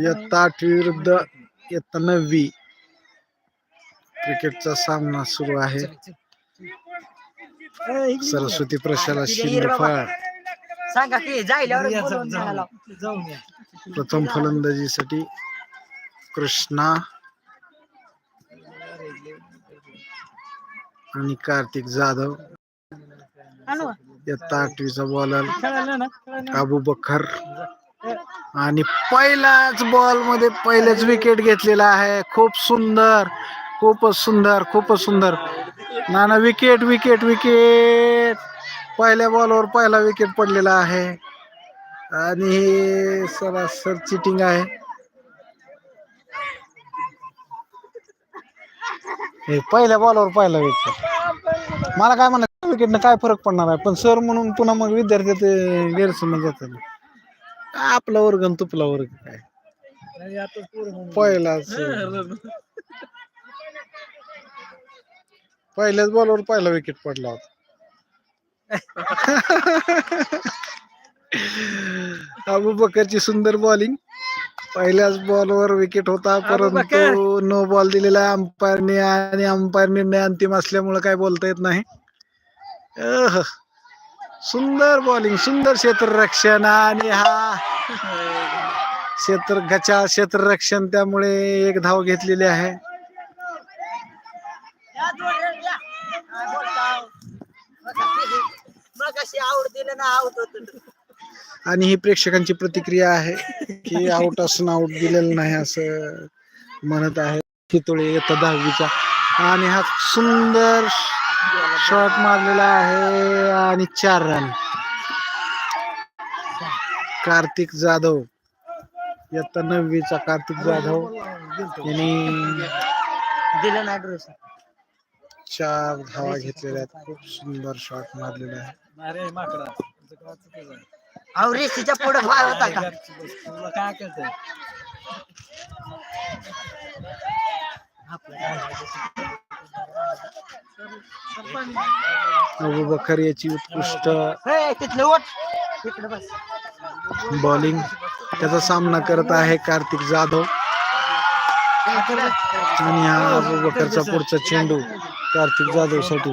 इयत्ता आठवी विरुद्ध इयत्ता नववी क्रिकेटचा सामना सुरू आहे. सरस्वती प्रशाला शिंदफळ. सांगा की प्रथम फलंदाजीसाठी कृष्णा आणि कार्तिक जाधव. इयत्ता आठवीचा बॉलर. अबू बकर आणि पहिल्याच बॉलमध्ये पहिलेच विकेट घेतलेला आहे. खूप सुंदर खूपच सुंदर खूपच सुंदर. नाना विकेट विकेट विकेट पहिल्या बॉलवर पहिला विकेट पडलेला आहे. आणि हे सरासर चिटिंग आहे. हे पहिल्या बॉलवर पहिला विकेट मला काय म्हणायचं विकेटनं काय फरक पडणार आहे? पण सर म्हणून पुन्हा मग विद्यार्थी ते गैरसमज जातात. आपला वर्ग आणि तुपला वर्ग काय. पहिलाच. पहिल्याच बॉलवर पहिला विकेट पडला होता. अबू बकरची सुंदर बॉलिंग पहिल्याच बॉलवर विकेट होता परंतु नो बॉल दिलेला अंपायरने आणि अंपायर निर्णय अंतिम असल्यामुळे काय बोलता येत नाही. सुंदर बॉलिंग सुंदर क्षेत्ररक्षण आणि हा क्षेत्र गचा क्षेत्ररक्षण त्यामुळे एक धाव घेतलेली आहे. आणि ही प्रेक्षकांची प्रतिक्रिया आहे की आउट असून आउट दिलेलं नाही असं म्हणत आहे. चितोळे येतं दहावीचा. आणि हा सुंदर शॉट मारलेला आहे आणि चार रन कार्तिक जाधव. इयत्ता नववीचा कार्तिक जाधव. यांनी दिलं ना ड्रेस चार धावा घेतलेल्या आहेत. खूप सुंदर शॉट मारलेला आहे. अहो रेशीच्या पुढे होता का? काय? अबू बकर याची उत्कृष्ट बॉलिंग त्याचा सामना करत आहे कार्तिक जाधव. आणि हा अबू बकरचा पुढचा चेंडू कार्तिक जाधवसाठी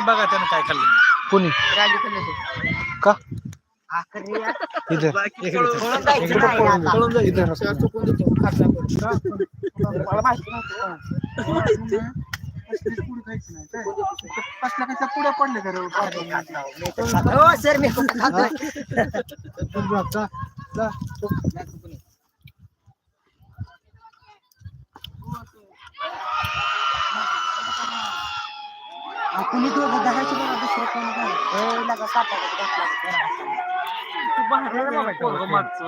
बघा त्यानं काय खाल्लं. कोणी? का. इधर इधर माहिती नव्हतं. हो सर मी कुणी दोघं धरायचे बघा दुसरं कोण काय ए, लगा मागचं.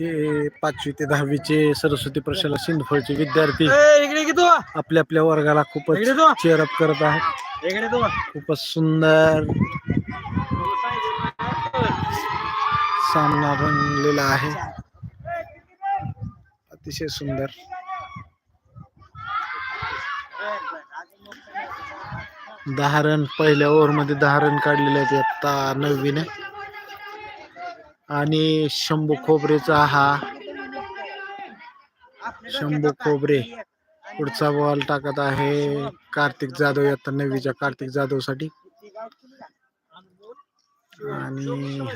हे पाचवी ते दहावीचे सरस्वती प्रशाला सिंधफळचे विद्यार्थी आपल्या आपल्या वर्गाला खूपच चेअरअप करत आहेत. खूपच सुंदर सामना रंगलेला आहे. अतिशय सुंदर. दहा रन पहिल्या ओव्हरमध्ये दहा रन काढलेले आहेत आता नववीने. आणि शंभू खोबरेचा हा. शंभू खोबरे. पुढचा बॉल टाकत आहे कार्तिक जाधव या नवीच्या कार्तिक जाधवसाठी आणि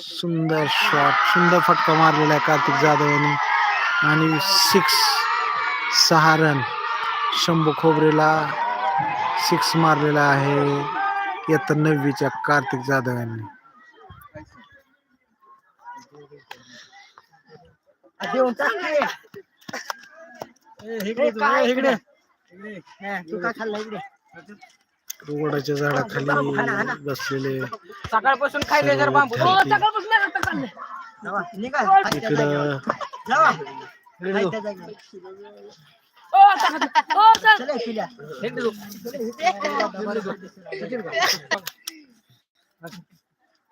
सुंदर शॉट सुंदर फटका मारलेला आहे कार्तिक जाधव यांनी. आणि सिक्स सहा रन शंभू खोबरेला सिक्स मारलेला आहे इयत्ता नववीच्या कार्तिक जाधव यांनी. देऊन टाक की. ए, इकडे तू काय ए, इकडे इकडे? इकडे. हा, तू काय खाल्लं इकडे? रोडाच्या झाडाखाली बसलेले. सकाळपासून खायले जर बांबू. हो, सकाळपासून इकडं.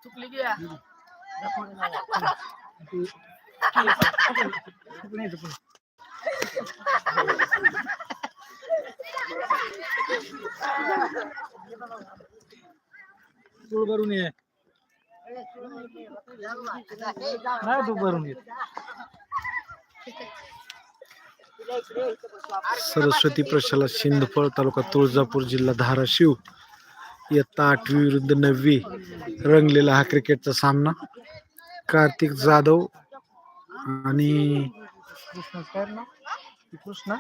चुकली सरस्वती प्रशाला शिंदफळ तालुका तुळजापूर जिल्हा धाराशिव. इयत्ता आठवी विरुद्ध नववी रंगलेला हा क्रिकेटचा सामना. कार्तिक जाधव आणि कृष्णा? कृष्णा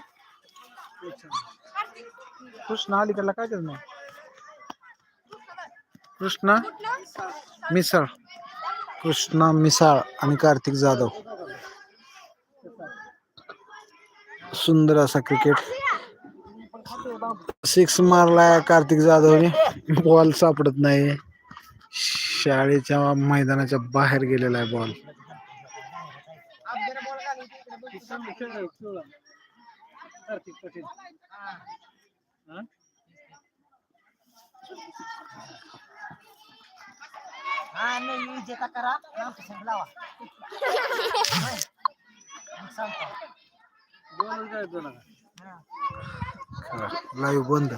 कृष्णा अलीकडला काय त्याचं नाव कृष्णा मिसाळ. कृष्णा मिसाळ आणि कार्तिक जाधव. सुंदर असा क्रिकेट. सिक्स मारलाय कार्तिक जाधवने. बॉल सापडत नाही. शाळेच्या मैदानाच्या बाहेर गेलेला आहे बॉल. लाईव्ह बंद